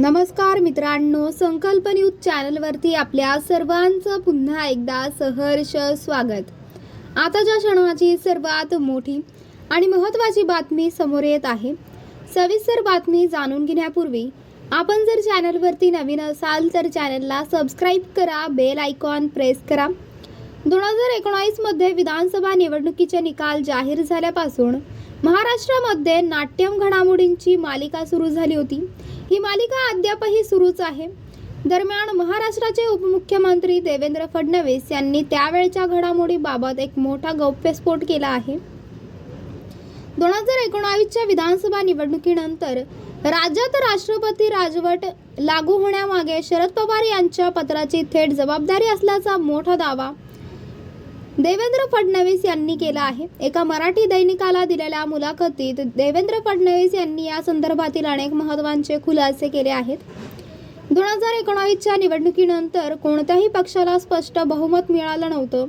नमस्कार मित्रांनो संकल्प न्यूज चॅनलवरती आपल्या सर्वांचं पुन्हा एकदा सहर्ष स्वागत. आताच्या क्षणाची सर्वात मोठी आणि महत्त्वाची बातमी समोर येत आहे सविस्तर बातमी जाणून घेण्यापूर्वी आपण जर चॅनलवरती नवीन असाल तर चॅनलला सबस्क्राईब करा बेल आयकॉन प्रेस करा. दोन हजार एकोणावीसमध्ये विधानसभा निवडणुकीचे निकाल जाहीर झाल्यापासून महाराष्ट्रामध्ये नाट्यम घडामोडींची मालिका सुरू झाली होती. ही मालिका अद्यापही सुरूच आहे. दरम्यान महाराष्ट्राचे उपमुख्यमंत्री देवेंद्र फडणवीस यांनी त्यावेळच्या घडामोडीबाबत एक मोठा गौप्यस्फोट केला आहे. दोन हजार एकोणावीसच्या विधानसभा निवडणुकीनंतर राज्यात राष्ट्रपती राजवट लागू होण्यामागे शरद पवार यांच्या पत्राची थेट जबाबदारी असल्याचा मोठा दावा देवेंद्र फडणवीस यांनी केला आहे. एका मराठी दैनिकाला दिलेल्या मुलाखतीत देवेंद्र फडणवीस यांनी या संदर्भातील अनेक महत्त्वाचे खुलासे केले आहेत. दोन हजार एकोणावीसच्या निवडणुकीनंतर कोणत्याही पक्षाला स्पष्ट बहुमत मिळालं नव्हतं.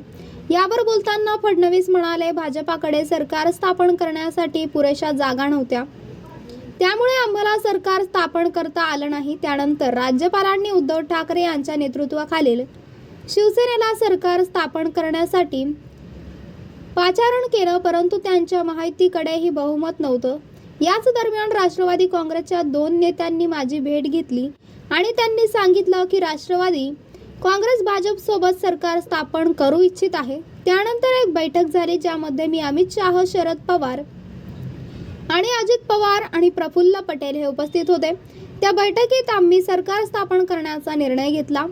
यावर बोलताना फडणवीस म्हणाले भाजपाकडे सरकार स्थापन करण्यासाठी पुरेशा जागा नव्हत्या. त्यामुळे आम्हाला सरकार स्थापन करता आलं नाही. त्यानंतर राज्यपालांनी उद्धव ठाकरे यांच्या नेतृत्वाखालील शिवसेनेला सरकार स्थापन करण्यासाठी पाचारण केलं परंतु त्यांच्या माहितीकडेही बहुमत नव्हतं. याच दरम्यान राष्ट्रवादी काँग्रेसच्या दोन नेत्यांनी माझी भेट घेतली आणि त्यांनी सांगितलं की राष्ट्रवादी काँग्रेस भाजपसोबत सरकार स्थापन करू इच्छित आहे. त्यानंतर एक बैठक झाली ज्यामध्ये मी अमित शाह शरद पवार आणि अजित पवार आणि प्रफुल्ल पटेल हे उपस्थित होते. त्या बैठकीत आम्ही सरकार स्थापन करण्याचा निर्णय घेतला.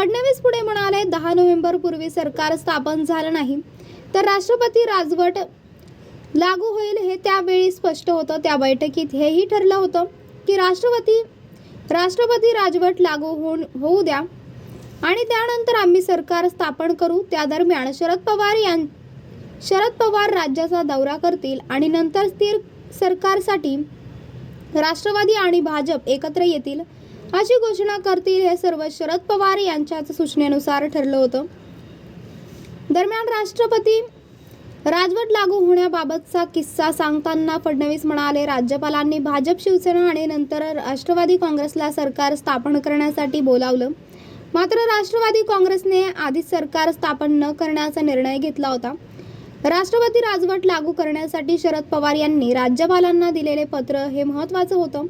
फडणवीस पुढे म्हणाले दहा नोव्हेंबर पूर्वी सरकार स्थापन झालं नाही. तर राष्ट्रपती राजवट लागू होईल हे त्यावेळी स्पष्ट होतं त्या बैठकीत हेही ठरलं होतं की राष्ट्रपती राष्ट्रपती राजवट लागू होऊन होऊ द्या. आणि त्यानंतर आम्ही सरकार स्थापन करू त्या दरम्यान शरद पवार यां शरद पवार राज्याचा दौरा करतील आणि नंतर स्थिर सरकारसाठी राष्ट्रवादी आणि भाजप एकत्र येतील. अशी घोषणा करतील हे सर्व शरद पवार यांच्याच सूचनेनुसार ठरलं होतं. दरम्यान राष्ट्रपती राजवट लागू होण्याबाबतचा किस्सा सांगताना फडणवीस म्हणाले राज्यपालांनी भाजप शिवसेना आणि नंतर राष्ट्रवादी काँग्रेसला सरकार स्थापन करण्यासाठी बोलावलं. मात्र राष्ट्रवादी काँग्रेसने आधीच सरकार स्थापन न करण्याचा निर्णय घेतला होता. राष्ट्रपती राजवट लागू करण्यासाठी शरद पवार यांनी राज्यपालांना दिलेले पत्र हे महत्त्वाचं होतं.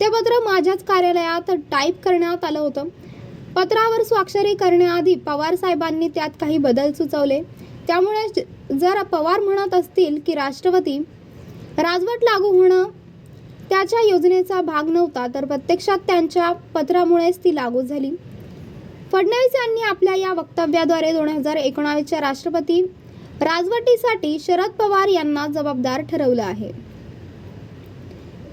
ते पत्र माझ्याच कार्यालयात टाईप करण्यात आलं होतं. पत्रावर स्वाक्षरी करण्याआधी पवार साहेबांनी त्यात काही बदल सुचवले. त्यामुळे जर पवार म्हणत असतील की राष्ट्रपती राजवट लागू होणं त्याच्या योजनेचा भाग नव्हता तर प्रत्यक्षात त्यांच्या पत्रामुळेच ती लागू झाली. फडणवीस यांनी आपल्या या वक्तव्याद्वारे दोन हजार एकोणावीसच्या राष्ट्रपती राजवटीसाठी शरद पवार यांना जबाबदार ठरवलं आहे.